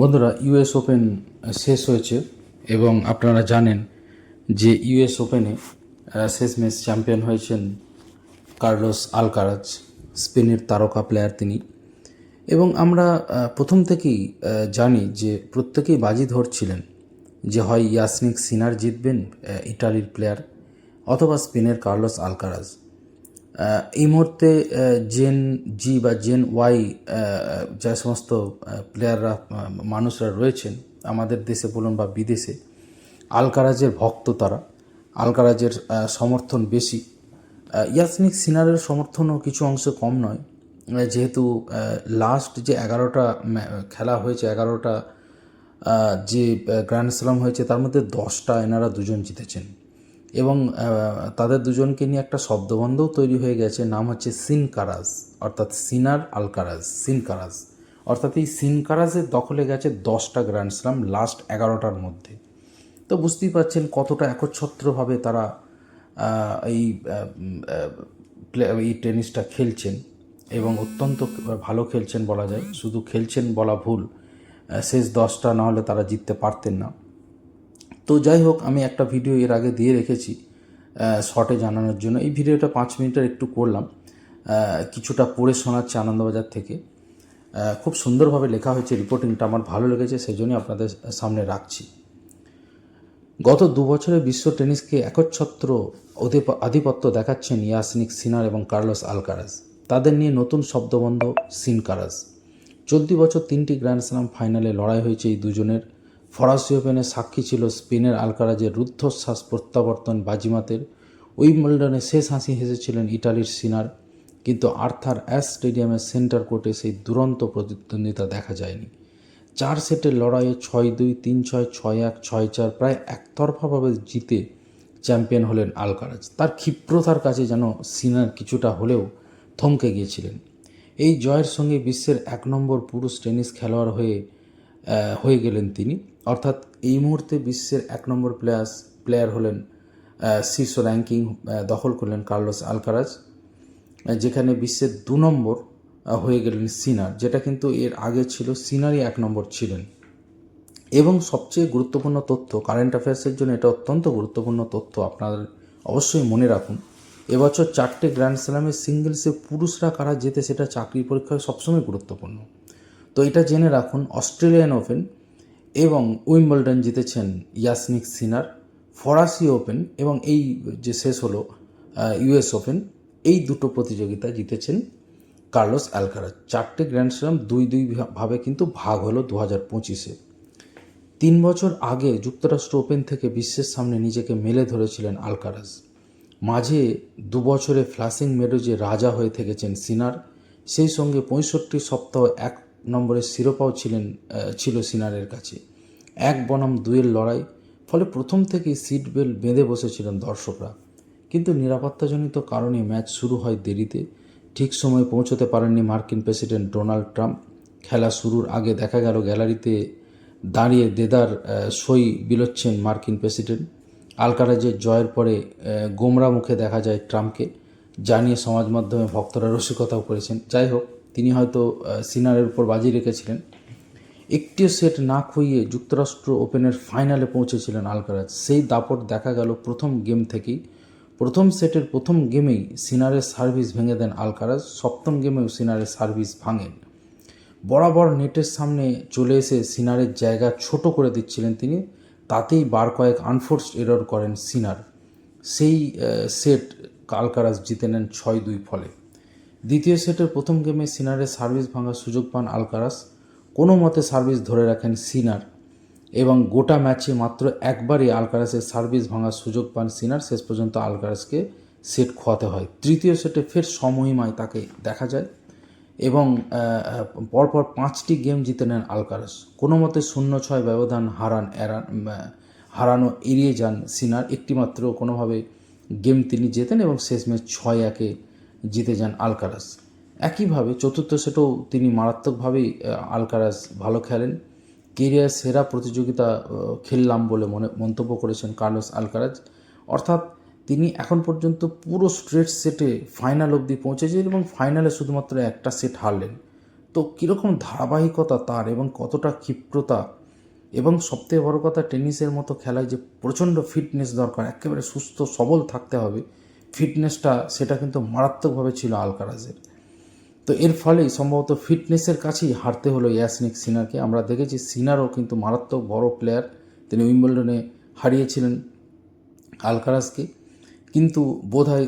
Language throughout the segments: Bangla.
বন্ধুরা ইউএস ওপেন শেষ হয়েছে এবং আপনারা জানেন যে ইউএস ওপেনে শেষ ম্যাচ চ্যাম্পিয়ন হয়েছেন কার্লোস আলকারাজ, স্পেনের তারকা প্লেয়ার তিনি। এবং আমরা প্রথম থেকেই জানি যে প্রত্যেকেই বাজি ধরছিলেন যে হয় ইয়াসনিক সিনার জিতবেন ইটালির প্লেয়ার অথবা স্পেনের কার্লোস আলকারাজ। এই মুহূর্তে জেন জি বা জেন ওয়াই যে সমস্ত প্লেয়াররা মানুষরা রয়েছেন আমাদের দেশে বলুন বা বিদেশে আলকারাজের ভক্ত তারা আলকারাজের সমর্থন বেশি। ইয়াসমিক সিনারের সমর্থনও কিছু অংশে কম নয়। যেহেতু লাস্ট যে এগারোটা খেলা হয়েছে, এগারোটা যে গ্র্যান্ড স্ল্যাম হয়েছে, তার মধ্যে দশটা এনারা দুজন জিতেছেন। এবং তাদের দুজনকে নিয়ে একটা শব্দবন্ধও তৈরি হয়ে গেছে, নাম হচ্ছে সিনকারাজ, অর্থাৎ সিনার আলকারাজ, সিনকারাজ। অর্থাৎ এই সিনকারাজের দখলে গেছে দশটা গ্র্যান্ড স্ল্যাম লাস্ট এগারোটার মধ্যে। তো বুঝতেই পারছেন কতটা একচ্ছত্রভাবে তারা এই এই টেনিসটা খেলছেন এবং অত্যন্ত ভালো খেলছেন বলা যায়। শুধু খেলছেন বলা ভুল শেষ দশটা না হলে তারা জিততে পারতেন না। তো যাই হোক, আমি একটা ভিডিও এর আগে দিয়ে রেখেছি শর্টে জানানোর জন্য। এই ভিডিওটা পাঁচ মিনিটের একটু করলাম কিছুটা পড়ে শোনাচ্ছে আনন্দবাজার থেকে। খুব সুন্দরভাবে লেখা হয়েছে রিপোর্টিংটা আমার ভালো লেগেছে সেই জন্যই আপনাদের সামনে রাখছি। গত দু বছরে বিশ্ব টেনিসকে একচ্ছত্র আধিপত্য দেখাচ্ছেন ইয়াসনিক সিনার এবং কার্লোস আলকারাজ তাদের নিয়ে নতুন শব্দবন্ধ সিনকারাজ চলতি বছর তিনটি গ্র্যান্ড স্ল্যাম ফাইনালে লড়াই হয়েছে এই দুজনের। ফরাসি ওপেনে সাক্ষী ছিল স্পেনের আলকারাজের রুদ্ধশ্বাস প্রত্যাবর্তন বাজিমাতের। উইম্বলডনে শেষ হাসি হেসেছিলেন ইটালির সিনার, কিন্তু আর্থার অ্যাস স্টেডিয়ামের সেন্টার কোর্টে সেই দুরন্ত প্রতিদ্বন্দ্বিতা দেখা যায়নি। চার সেটের লড়াইয়ে ছয় দুই, তিন ছয় ছয় এক, ছয় চার প্রায় একতরফাভাবে জিতে চ্যাম্পিয়ন হলেন আলকারাজ। তার ক্ষিপ্রতার কাছে যেন সিনার কিছুটা হলেও থমকে গিয়েছিলেন। এই জয়ের সঙ্গে বিশ্বের এক নম্বর পুরুষ টেনিস খেলোয়াড় হয়ে হয়ে গেলেন তিনি। অর্থাৎ এই মুহূর্তে বিশ্বের এক নম্বর প্লেয়ার প্লেয়ার হলেন শীর্ষ র্যাঙ্কিং দখল করলেন কার্লোস আলকারাজ যেখানে বিশ্বের দু নম্বর হয়ে গেলেন সিনার, যেটা কিন্তু এর আগে ছিল, সিনারই এক নম্বর ছিলেন। এবং সবচেয়ে গুরুত্বপূর্ণ তথ্য কারেন্ট অ্যাফেয়ার্সের জন্য এটা অত্যন্ত গুরুত্বপূর্ণ তথ্য আপনাদের অবশ্যই মনে রাখুন। এবছর চারটে গ্র্যান্ড স্ল্যামে সিঙ্গেলসে পুরুষরা কারা জেতে সেটা চাকরি পরীক্ষায় সবসময় গুরুত্বপূর্ণ। তো এটা জেনে রাখুন, অস্ট্রেলিয়ান ওপেন এবং উইম্বলডন জিতেছেন ইয়াসনিক সিনার, ফরাসি ওপেন এবং এই যে শেষ হলো ইউএস ওপেন, এই দুটো প্রতিযোগিতা জিতেছেন কার্লোস অ্যালকারাজ। চারটে গ্র্যান্ড স্ল্যাম দুই দুই ভাবে কিন্তু ভাগ হলো দু হাজার পঁচিশে। তিন বছর আগে যুক্তরাষ্ট্র ওপেন থেকে বিশ্বের সামনে নিজেকে মেলে ধরেছিলেন আলকারাজ মাঝে দু বছরে ফ্লাসিং মেডোজে রাজা হয়ে থেকেছেন সিনার, সেই সঙ্গে পঁয়ষট্টি সপ্তাহ এক নম্বরের শিরোপাও ছিলেন ছিল সিনারের কাছে। এক বনাম দুয়ের লড়াই, ফলে প্রথম থেকেই সিট বেল্ট বেঁধে বসেছিলেন দর্শকরা। কিন্তু নিরাপত্তাজনিত কারণে ম্যাচ শুরু হয় দেরিতে। ঠিক সময়ে পৌঁছতে পারেননি মার্কিন প্রেসিডেন্ট ডোনাল্ড ট্রাম্প। খেলা শুরুর আগে দেখা গেল গ্যালারিতে দাঁড়িয়ে দেদার সই বিলোচ্ছেন মার্কিন প্রেসিডেন্ট। আলকারাজের জয়ের পরে গোমরা মুখে দেখা যায় ট্রাম্পকে জানিয়ে সমাজ মাধ্যমে ভক্তরা রসিকতাও করেছেন। যাই হোক তিনি হয়তো সিনারের উপর বাজি রেখেছিলেন। একটিও সেট না খুইয়ে যুক্তরাষ্ট্র ওপেনের ফাইনালে পৌঁছেছিলেন আলকারাজ। সেই দাপট দেখা গেল প্রথম গেম থেকেই। প্রথম সেটের প্রথম গেমেই সিনারের সার্ভিস ভেঙে দেন আলকারাজ। সপ্তম গেমেও সিনারের সার্ভিস ভাঙেন। বরাবর নেটের সামনে চলে এসে সিনারের জায়গা ছোট করে দিচ্ছিলেন তিনি। তাতেই বার কয়েক আনফোর্সড এরর করেন সিনার। সেই সেট আলকারাজ জিতে নেন ছয় দুই ফলে। দ্বিতীয় সেটের প্রথম গেমে সিনারের সার্ভিস ভাঙার সুযোগ পান আলকারাস। কোনো মতে সার্ভিস ধরে রাখেন সিনার। এবং গোটা ম্যাচে মাত্র একবারই আলকারাসের সার্ভিস ভাঙার সুযোগ পান সিনার। শেষ পর্যন্ত আলকারাসকে সেট খোয়াতে হয়। তৃতীয় সেটে ফের সমহিমায় তাকে দেখা যায়। এবং পরপর পাঁচটি গেম জিতে নেন আলকারাস। কোনো মতে শূন্য ছয় ব্যবধান হারান এরান হারানো এড়িয়ে যান সিনার। একটিমাত্র কোনোভাবে গেম তিনি জেতেন এবং শেষ ম্যাচ ছয় একে জিতে যান আলকারাস। একইভাবে চতুর্থ সেটেও তিনি মারাত্মকভাবেই আলকারাস ভালো খেলেন। কেরিয়ার সেরা প্রতিযোগিতা খেললাম বলে মনে, মন্তব্য করেছেন কার্লোস আলকারাজ অর্থাৎ তিনি এখন পর্যন্ত পুরো স্ট্রেট সেটে ফাইনাল অবধি পৌঁছেছেন এবং ফাইনালে শুধুমাত্র একটা সেট হারলেন। তো কীরকম ধারাবাহিকতা তার এবং কতটা ক্ষিপ্রতা এবং সবথেকে বড় কথা টেনিসের মতো খেলায় যে প্রচণ্ড ফিটনেস দরকার, একেবারে সুস্থ সবল থাকতে হবে ফিটনেসটা সেটা কিন্তু মারাত্মকভাবে ছিল আলকারাজের তো এর ফলেই সম্ভবত ফিটনেসের কাছেই হারতে হলো ইয়াসনিক সিনারকে। আমরা দেখেছি সিনারও কিন্তু মারাত্মক বড় প্লেয়ার তিনি উইম্বলডনে হারিয়েছিলেন আলকারাজকে কিন্তু বোধ হয়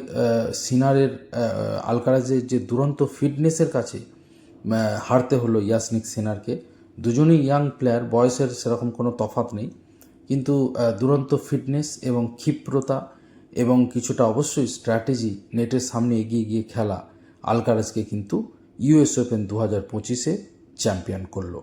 সিনারের আলকারাজের যে দুরন্ত ফিটনেসের কাছে হারতে হলো ইয়াসনিক সিনারকে। দুজনেই ইয়াং প্লেয়ার বয়সের সেরকম কোনো তফাৎ নেই। কিন্তু দুরন্ত ফিটনেস এবং ক্ষিপ্রতা এবং কিছুটা অবশ্যই স্ট্র্যাটেজি নেটের সামনে এগিয়ে গিয়ে খেলা আলকারাজকে কিন্তু ইউএস ওপেন দু হাজার পঁচিশে চ্যাম্পিয়ন করল।